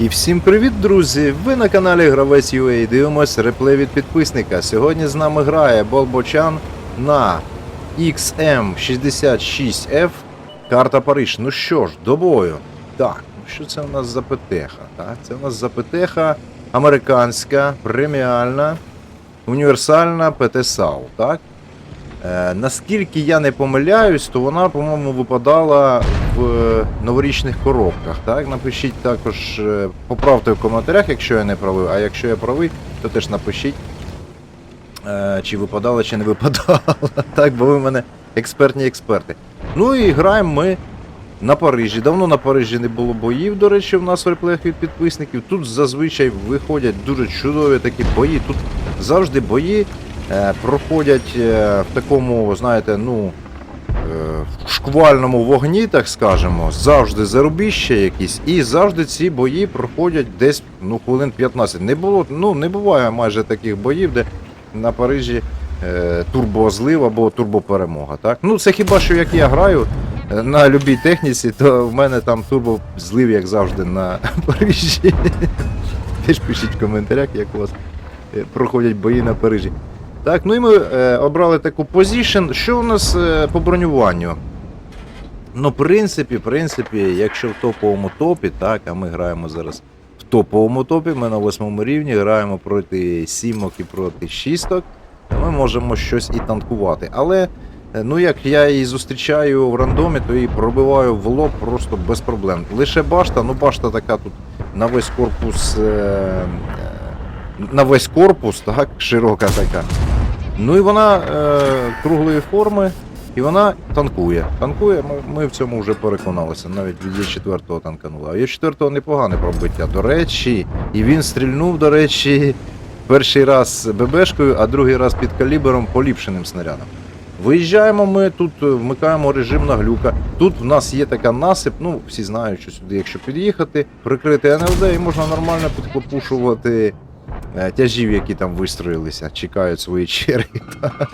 І всім привіт, друзі! Ви на каналі Гравець UA. Дивимось реплей від підписника. Сьогодні з нами грає Болбочан на XM66F. Карта Париж. Ну що ж, до бою. Так, ну що це у нас за ПТХ? Так? Це у нас за ПТХ американська, преміальна, універсальна ПТ САУ, так? Е, наскільки я не помиляюсь, то вона, по-моєму, випадала в е, новорічних коробках. Так? Напишіть також, е, поправте в коментарях, якщо я не правий, а якщо я правий, то теж напишіть, чи випадала, чи не випадала. Так, бо ви в мене експертні експерти. Ну і граємо ми на Парижі. Давно на Парижі не було боїв, до речі, в нас в реплеях від підписників. Тут зазвичай виходять дуже чудові такі бої. Тут завжди бої проходять е, в такому, знаєте, ну. е, В шквальному вогні, так скажемо, завжди зарубіще якісь, і завжди ці бої проходять десь ну, хвилин 15. Не було, ну не буває майже таких боїв, де на Парижі е, турбозлив або турбоперемога. Так? Ну це хіба що як я граю е, на любій техніці, то в мене там турбозлив, як завжди, на Парижі. Теж пишіть в коментарях, як у вас е, проходять бої на Парижі. Так, ну і ми е, обрали таку позішн. Що у нас е, по бронюванню? Ну, в принципі, в принципі, якщо в топовому топі, так, а ми граємо зараз в топовому топі, ми на восьмому рівні граємо проти сімок і проти шісток, ми можемо щось і танкувати. Але, е, ну як я її зустрічаю в рандомі, то її пробиваю в лоб просто без проблем. Лише башта, ну башта така тут на весь корпус. Е, е, на весь корпус, так, широка така. Ну і вона е, круглої форми, і вона танкує. Танкує, ми, ми в цьому вже переконалися, навіть від Є4 танканула. А Є4 непогане пробиття. До речі, і він стрільнув, до речі, перший раз ББшкою, а другий раз під калібром поліпшеним снарядом. Виїжджаємо ми тут, е, вмикаємо режим на глюка. Тут в нас є така насип, ну всі знають, що сюди, якщо під'їхати, прикрити НЛД і можна нормально підхлопушувати е, тяжів, які там вистроїлися, чекають свої черги.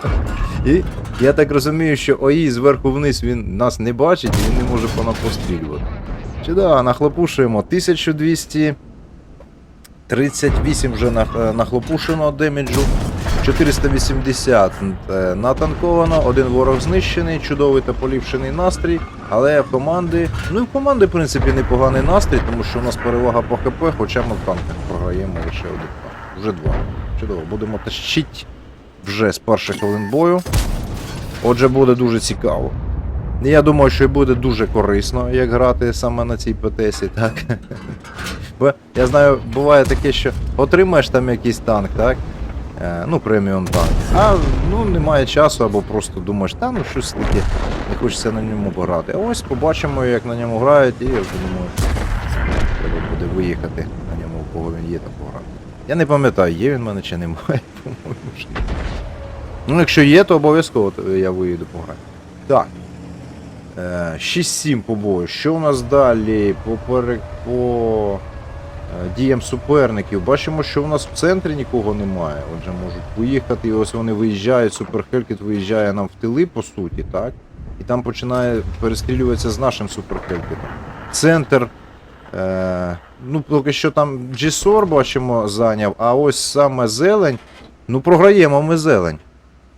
І я так розумію, що ОІ зверху вниз він нас не бачить і він не може по нам пострілювати. Чи да, нахлопушуємо 1238 вже нах- е, нахлопушено демеджу. 480 е, натанковано, один ворог знищений, чудовий та поліпшений настрій. Але в команди, ну і в команди, в принципі, непоганий настрій, тому що у нас перевага по ХП, хоча ми в танках програємо лише один танк. Вже два. Чудово, будемо тащити вже з перших хвилин бою. Отже, буде дуже цікаво. Я думаю, що буде дуже корисно, як грати саме на цій ПТСі, так? Бо я знаю, буває таке, що отримаєш там якийсь танк, так? Е, ну, преміум танк. А ну немає часу, або просто думаєш, та ну щось таке, не хочеться на ньому грати. А ось побачимо, як на ньому грають, і я думаю, треба буде виїхати на ньому, у кого він є, там пограти. Я не пам'ятаю, є він в мене чи немає, по-моєму. ні. Ну, якщо є, то обов'язково я виїду пограти. Так. Е, 6-7 по бою. Що у нас далі? Поперек по е, діям суперників. Бачимо, що у нас в центрі нікого немає. Отже, можуть поїхати. І ось вони виїжджають. Суперхелькіт виїжджає нам в тили, по суті, так? І там починає перестрілюватися з нашим суперхелькітом. Центр. Е, ну, поки що там G-Sor, бачимо, зайняв, а ось саме зелень. Ну, програємо ми зелень.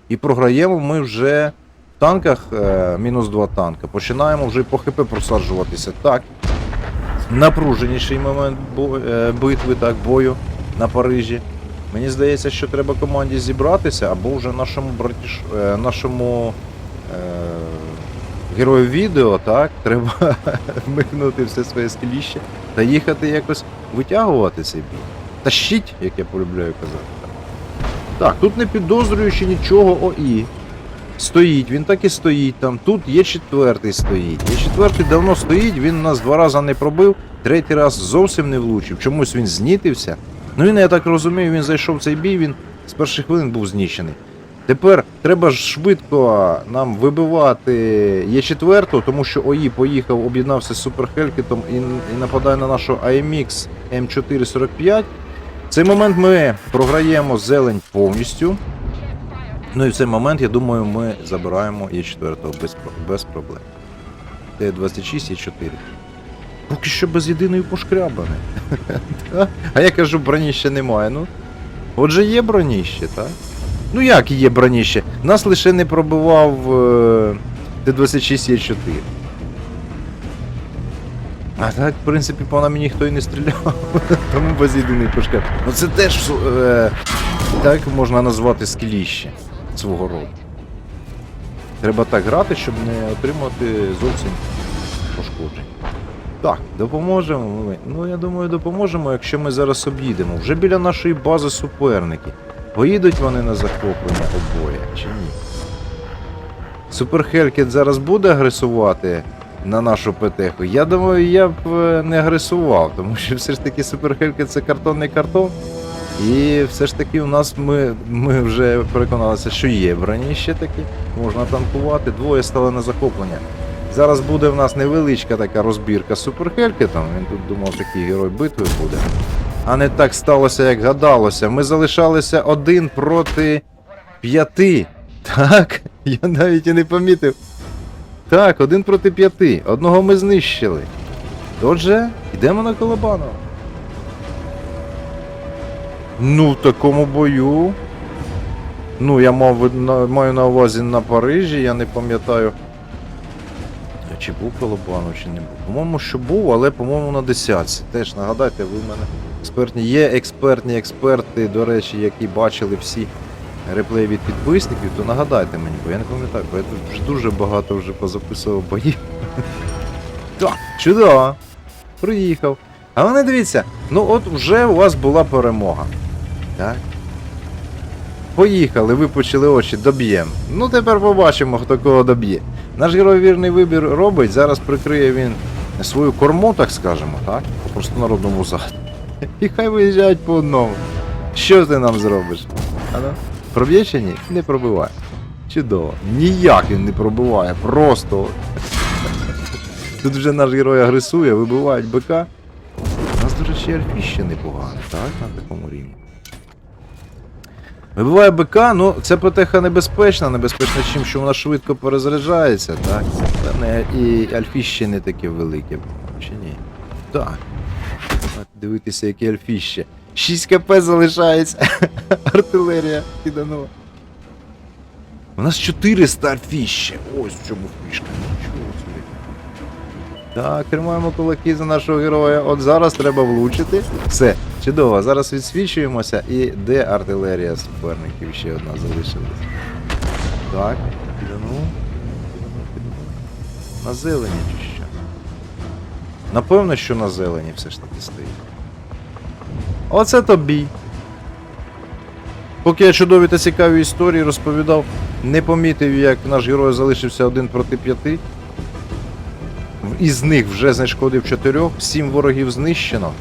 І програємо ми вже в танках е, мінус 2 танка. Починаємо вже по ХП просаджуватися. Так. Напруженіший момент бо- е, битви, так, бою на Парижі. Мені здається, що треба команді зібратися, або вже нашому братіш, е, нашому е, герою відео, так, треба вмикнути все своє скеліще та їхати якось витягувати бій. Тащіть, як я полюбляю казати. Так, тут не підозрюючи нічого ОІ. Стоїть, він так і стоїть там. Тут є четвертий стоїть. Є четвертий давно стоїть, він нас два рази не пробив, третій раз зовсім не влучив. Чомусь він знітився. Ну він, я так розумію, він зайшов в цей бій, він з перших хвилин був знищений. Тепер треба ж швидко нам вибивати є четверту, тому що ОІ поїхав, об'єднався з Суперхелькітом і, і нападає на нашу AMX М445. В цей момент ми програємо зелень повністю. Ну і в цей момент, я думаю, ми забираємо Є4 без, без проблем. Т26 Є4. Поки що без єдиної пошкрябани. А я кажу, броніще немає. Ну, отже, є броніще, так? Ну як є броніще? Нас лише не пробивав е, Т-26 Є4. А так, в принципі, по нам ніхто і не стріляв. Тому без єдиної пошкряб. Ну це теж е, так можна назвати скіліще свого роду. Треба так грати, щоб не отримати зовсім пошкоджень. Так, допоможемо ми. Ну, я думаю, допоможемо, якщо ми зараз об'їдемо. Вже біля нашої бази суперники. Поїдуть вони на захоплення обоє, чи ні? Супер Хелькет зараз буде агресувати на нашу ПТХу. Я думаю, я б е, не агресував, тому що все ж таки Супер Хелькет це картонний картон. І все ж таки у нас ми, ми вже переконалися, що є броніще таки, можна танкувати. Двоє стали на захоплення. Зараз буде в нас невеличка така розбірка з суперхелькетом. Він тут думав, такий герой битви буде. А не так сталося, як гадалося. Ми залишалися один проти п'яти. Так, я навіть і не помітив. Так, один проти п'яти. Одного ми знищили. Отже, йдемо на Колобанова. Ну, в такому бою. Ну, я мав маю на увазі на Парижі, я не пам'ятаю. Чи був Колобанов, чи не був? По-моєму, що був, але, по-моєму, на десятці. Теж нагадайте, ви мене експертні. Є експертні експерти, до речі, які бачили всі реплеї від підписників, то нагадайте мені, бо я не пам'ятаю, бо я тут вже дуже багато вже позаписував боїв. Так, чудово. Приїхав. А вони дивіться, ну от вже у вас була перемога. Так. Поїхали, випучили очі, доб'ємо. Ну тепер побачимо, хто кого доб'є. Наш герой вірний вибір робить, зараз прикриє він свою корму, так скажемо, так? По простонародному заду. І хай виїжджають по одному. Що ти нам зробиш? А ну? Проб'є чи ні? Не пробиває. Чудово. Ніяк він не пробиває, просто. Тут вже наш герой агресує, вибивають БК. У нас, до речі, альфіще непогано, так, на такому рівні. Вибиває БК, ну це потеха небезпечна, небезпечна чим, що вона швидко перезаряджається, так? Та не, і альфіще не таке велике, чи ні? Так. Дивитися, яке альфіще. 6 КП залишається. Артилерія киданула. У нас 400 альфіще. Ось в чому фішка. Нічого. Так, тримаємо кулаки за нашого героя. От зараз треба влучити. Все, чудово. Зараз відсвічуємося. І де артилерія суперників ще одна залишилась? Так, підану. На зелені? Напевно, що на зелені все ж таки стоїть. Оце тобі. Поки я чудові та цікаві історії розповідав, не помітив, як наш герой залишився один проти п'яти. Із них вже знешкодив чотирьох, сім ворогів знищено,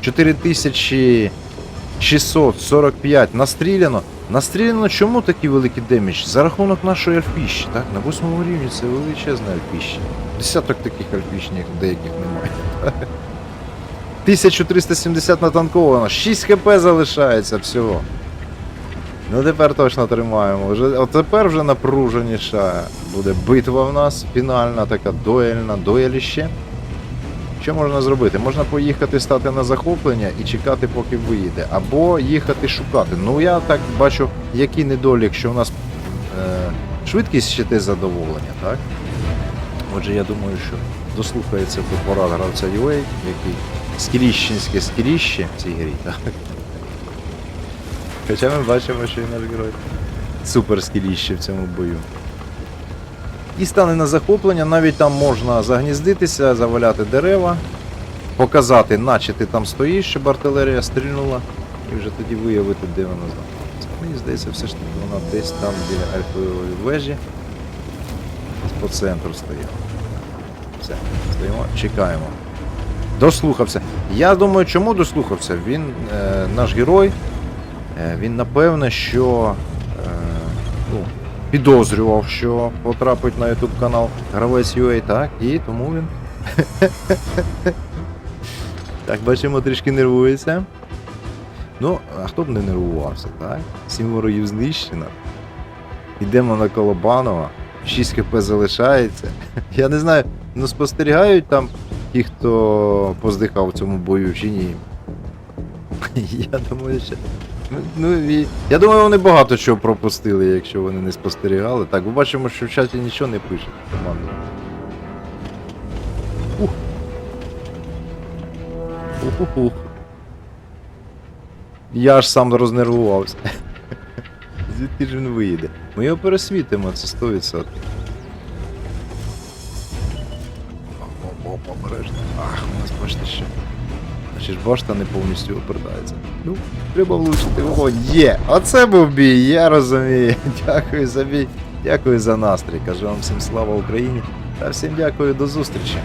4645 настріляно. Настріляно чому такий великий демідж? За рахунок нашої альфіщі, так? На восьмому рівні це величезна альфіща. Десяток таких альфіщ ні- деяких немає. 1370 натанковано, 6 хп залишається всього. Ну тепер точно тримаємо. Вже, от тепер вже напруженіша буде битва в нас, фінальна така дуельна, дуеліще. Що можна зробити? Можна поїхати стати на захоплення і чекати, поки виїде. Або їхати шукати. Ну я так бачу, який недолік, що у нас е, швидкість ще те задоволення, так? Отже, я думаю, що дослухається до порад гравця UA, який скіліщенське скіліще в цій грі, так? Хоча ми бачимо, що і наш герой супер скіліще в цьому бою. І стане на захоплення, навіть там можна загніздитися, заваляти дерева, показати, наче ти там стоїш, щоб артилерія стрільнула, і вже тоді виявити, де вона знаходиться. Мені здається, все ж таки вона десь там біля альфової вежі. По центру стояла. Все, стоїмо, чекаємо. Дослухався. Я думаю, чому дослухався? Він, е, наш герой, е, він напевне, що е, ну, підозрював, що потрапить на YouTube канал Гравець UA, так, і тому він. так, бачимо, трішки нервується. Ну, а хто б не нервувався, так? Сім ворогів знищено. Йдемо на Колобанова. 6 хп залишається. Я не знаю, ну спостерігають там ті, хто поздихав в цьому бою чи ні. Я думаю, що. Ну, і... Я думаю, вони багато чого пропустили, якщо вони не спостерігали. Так, ми бачимо, що в чаті нічого не пише команда. Ух. Ух-ух-ух. Я ж сам рознервувався. Звідки ж він виїде? Ми його пересвітимо, це 100%. Оп, обережно. Ах, у нас бачите що. Значить ж башта не повністю обертається. Ну, треба влучити вогонь. Є! Оце був бій, я розумію. Дякую за бій, дякую за настрій. Кажу вам всім слава Україні та всім дякую до зустрічі.